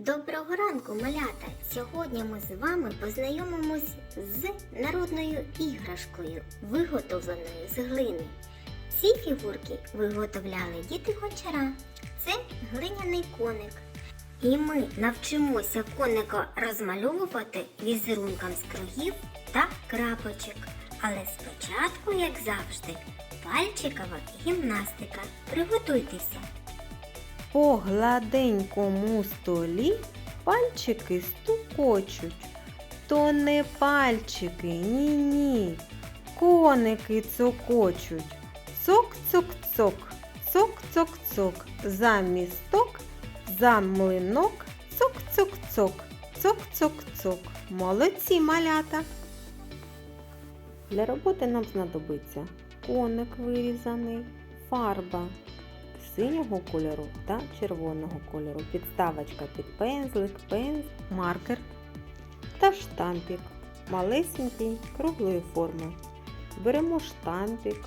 Доброго ранку, малята! Сьогодні ми з вами познайомимось з народною іграшкою, виготовленою з глини. Ці фігурки виготовляли діти гончара. Це глиняний коник. І ми навчимося коника розмальовувати візерунком з кругів та крапочок. Але спочатку, як завжди, пальчикова гімнастика. Приготуйтеся! По гладенькому столі пальчики стукочуть. То не пальчики, ні-ні. Коники цокочуть. Цок-цок-цок, цок-цок-цок. За місток, за млинок, цок-цок-цок, цок-цок-цок. Молодці малята. Для роботи нам знадобиться коник вирізаний, фарба синього кольору та червоного кольору, підставочка під пензлик, пенз, маркер та штампік малесенький круглої форми. Беремо штампік,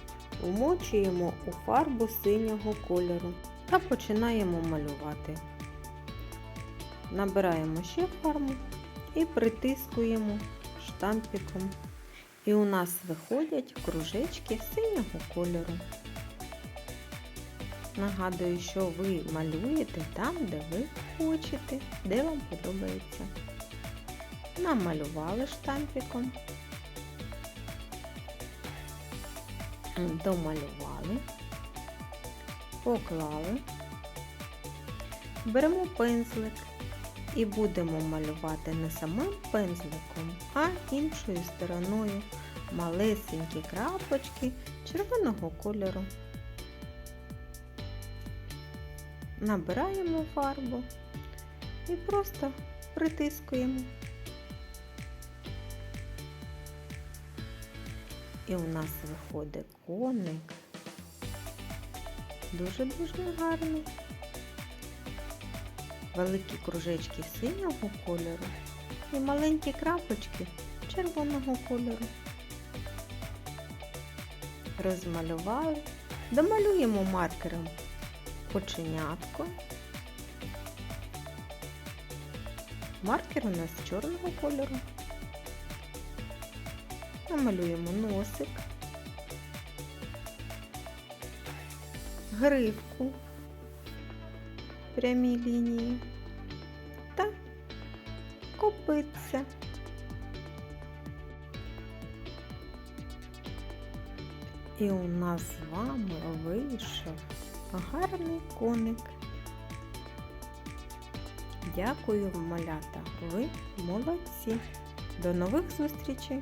вмочуємо у фарбу синього кольору та починаємо малювати. Набираємо ще фарбу і притискуємо штампіком. І у нас виходять кружечки синього кольору. Нагадую, що ви малюєте там, де ви хочете, де вам подобається. Намалювали штампіком, домалювали, поклали, беремо пензлик і будемо малювати не самим пензликом, а іншою стороною малесенькі крапочки червоного кольору. Набираємо фарбу і просто притискуємо. І у нас виходить коник. Дуже-дуже гарний. Великі кружечки синього кольору і маленькі крапочки червоного кольору. Розмалювали, домалюємо маркером оченятко. Маркер у нас чорного кольору. Намалюємо носик, гривку, прямі лінії та копиця. І у нас з вами вийшов гарний коник. Дякую, малята, ви молодці. До нових зустрічей!